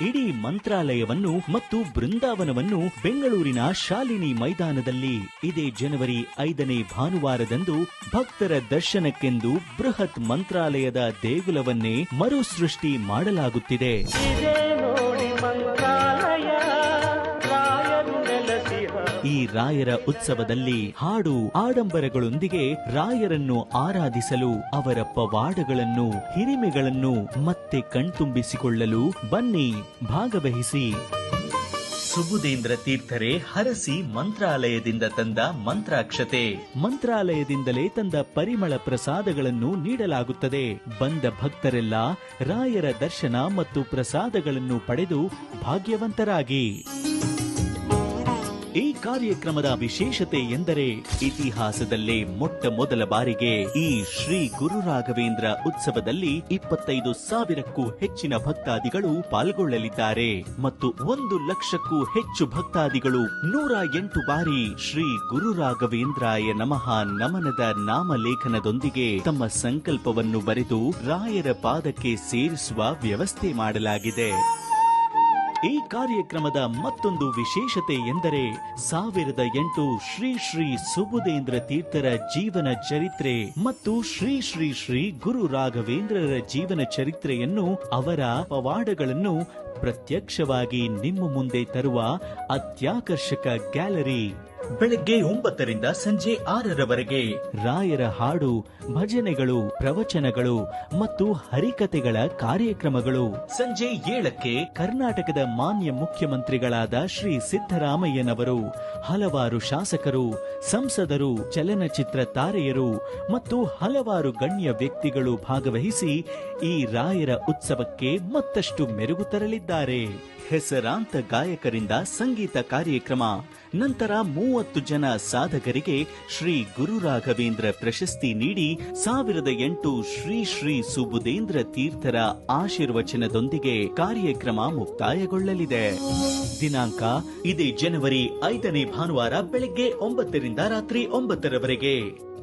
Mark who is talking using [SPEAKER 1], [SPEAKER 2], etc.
[SPEAKER 1] ಇಡೀ ಮಂತ್ರಾಲಯವನ್ನು ಮತ್ತು ಬೃಂದಾವನವನ್ನು ಬೆಂಗಳೂರಿನ ಶಾಲಿನಿ ಮೈದಾನದಲ್ಲಿ ಇದೇ ಜನವರಿ ಐದನೇ ಭಾನುವಾರದಂದು ಭಕ್ತರ ದರ್ಶನಕ್ಕೆಂದು ಬೃಹತ್ ಮಂತ್ರಾಲಯದ ದೇಗುಲವನ್ನೇ ಮರುಸೃಷ್ಟಿ ಮಾಡಲಾಗುತ್ತಿದೆ. ಈ ರಾಯರ ಉತ್ಸವದಲ್ಲಿ ಹಾಡು ಆಡಂಬರಗಳೊಂದಿಗೆ ರಾಯರನ್ನು ಆರಾಧಿಸಲು ಅವರ ಪವಾಡಗಳನ್ನು, ಹಿರಿಮೆಗಳನ್ನು ಮತ್ತೆ ಕಣ್ತುಂಬಿಸಿಕೊಳ್ಳಲು ಬನ್ನಿ, ಭಾಗವಹಿಸಿ. ಸುಬುಧೇಂದ್ರ ತೀರ್ಥರೇ ಹರಸಿ ಮಂತ್ರಾಲಯದಿಂದ ತಂದ ಮಂತ್ರಾಕ್ಷತೆ. ಮಂತ್ರಾಲಯದಿಂದಲೇ ತಂದ ಪರಿಮಳ ಪ್ರಸಾದಗಳನ್ನು ನೀಡಲಾಗುತ್ತದೆ. ಬಂದ ಭಕ್ತರೆಲ್ಲ ರಾಯರ ದರ್ಶನ ಮತ್ತು ಪ್ರಸಾದಗಳನ್ನು ಪಡೆದು ಭಾಗ್ಯವಂತರಾಗಿ. ಈ ಕಾರ್ಯಕ್ರಮದ ವಿಶೇಷತೆ ಎಂದರೆ ಇತಿಹಾಸದಲ್ಲೇ ಮೊಟ್ಟ ಮೊದಲ ಬಾರಿಗೆ ಈ ಶ್ರೀ ಗುರು ರಾಘವೇಂದ್ರ ಉತ್ಸವದಲ್ಲಿ ಇಪ್ಪತ್ತೈದು ಸಾವಿರಕ್ಕೂ ಹೆಚ್ಚಿನ ಭಕ್ತಾದಿಗಳು ಪಾಲ್ಗೊಳ್ಳಲಿದ್ದಾರೆ. ಮತ್ತು ಒಂದು ಲಕ್ಷಕ್ಕೂ ಹೆಚ್ಚು ಭಕ್ತಾದಿಗಳು ನೂರ ಎಂಟು ಬಾರಿ ಶ್ರೀ ಗುರು ರಾಘವೇಂದ್ರಾಯ ನಮಃ ನಮನದ ನಾಮಲೇಖನದೊಂದಿಗೆ ತಮ್ಮ ಸಂಕಲ್ಪವನ್ನು ಬರೆದು ರಾಯರ ಪಾದಕ್ಕೆ ಸೇರಿಸುವ ವ್ಯವಸ್ಥೆ ಮಾಡಲಾಗಿದೆ. ಈ ಕಾರ್ಯಕ್ರಮದ ಮತ್ತೊಂದು ವಿಶೇಷತೆ ಎಂದರೆ ಸಾವಿರದ ಎಂಟು ಶ್ರೀ ಶ್ರೀ ಸುಬುಧೇಂದ್ರ ತೀರ್ಥರ ಜೀವನ ಚರಿತ್ರೆ ಮತ್ತು ಶ್ರೀ ಶ್ರೀ ಶ್ರೀ ಗುರು ರಾಘವೇಂದ್ರರ ಜೀವನ ಚರಿತ್ರೆಯನ್ನು ಅವರ ಪವಾಡಗಳನ್ನು ಪ್ರತ್ಯಕ್ಷವಾಗಿ ನಿಮ್ಮ ಮುಂದೆ ತರುವ ಅತ್ಯಾಕರ್ಷಕ ಗ್ಯಾಲರಿ. ಬೆಳಗ್ಗೆ ಒಂಬತ್ತರಿಂದ ಸಂಜೆ ಆರರವರೆಗೆ ರಾಯರ ಹಾಡು, ಭಜನೆಗಳು, ಪ್ರವಚನಗಳು ಮತ್ತು ಹರಿಕತೆಗಳ ಕಾರ್ಯಕ್ರಮಗಳು. ಸಂಜೆ ಏಳಕ್ಕೆ ಕರ್ನಾಟಕದ ಮಾನ್ಯ ಮುಖ್ಯಮಂತ್ರಿಗಳಾದ ಶ್ರೀ ಸಿದ್ದರಾಮಯ್ಯನವರು, ಹಲವಾರು ಶಾಸಕರು, ಸಂಸದರು, ಚಲನಚಿತ್ರ ತಾರೆಯರು ಮತ್ತು ಹಲವಾರು ಗಣ್ಯ ವ್ಯಕ್ತಿಗಳು ಭಾಗವಹಿಸಿ ಈ ರಾಯರ ಉತ್ಸವಕ್ಕೆ ಮತ್ತಷ್ಟು ಮೆರುಗು ತರಲಿದ್ದಾರೆ. ಹೆಸರಾಂತ ಗಾಯಕರಿಂದ ಸಂಗೀತ ಕಾರ್ಯಕ್ರಮ. ನಂತರ ಮೂವತ್ತು ಜನ ಸಾಧಕರಿಗೆ ಶ್ರೀ ಗುರು ರಾಘವೇಂದ್ರ ಪ್ರಶಸ್ತಿ ನೀಡಿ ಸಾವಿರದ ಎಂಟು ಶ್ರೀ ಶ್ರೀ ಸುಬುಧೇಂದ್ರ ತೀರ್ಥರ ಆಶೀರ್ವಚನದೊಂದಿಗೆ ಕಾರ್ಯಕ್ರಮ ಮುಕ್ತಾಯಗೊಳ್ಳಲಿದೆ. ದಿನಾಂಕ ಇದೇ ಜನವರಿ ಐದನೇ ಭಾನುವಾರ ಬೆಳಗ್ಗೆ ಒಂಬತ್ತರಿಂದ ರಾತ್ರಿ ಒಂಬತ್ತರವರೆಗೆ.